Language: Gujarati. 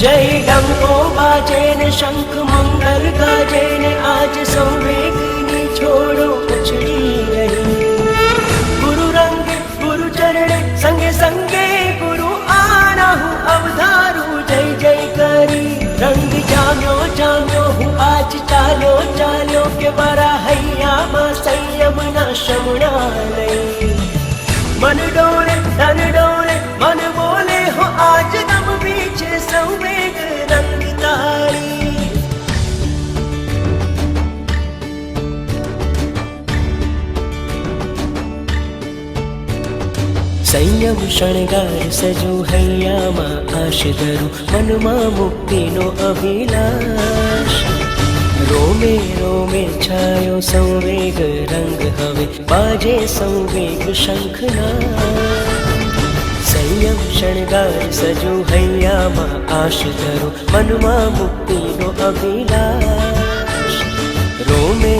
જય ડંકો બાજે ને શંખ મંગલ ગાજે ને આજ સંવેગની છોડો ઉછળી રહી. ગુરુ રંગે ગુરુ ચરણે સંગે સંગે ગુરુ આણા હું અવધારું જય જય કરી. રંગ જામ્યો જામ્યો હું આજ ચાલ્યો ચાલ્યો કે મારા હૈયામાં સંયમના શમણા લઈ મન સંયમ શણગાર સજુ હૈયામાં આશ ધરું મનમાં મુક્તિનો અભિલાષ. રોમે રોમે છાયો સંવેગ રંગ હવે બાજે સંવેગ શંખના. સંયમ શણગાર સજુ હૈયામાં આશ ધરું મનમાં મુક્તિનો અભિલાષ. રોમે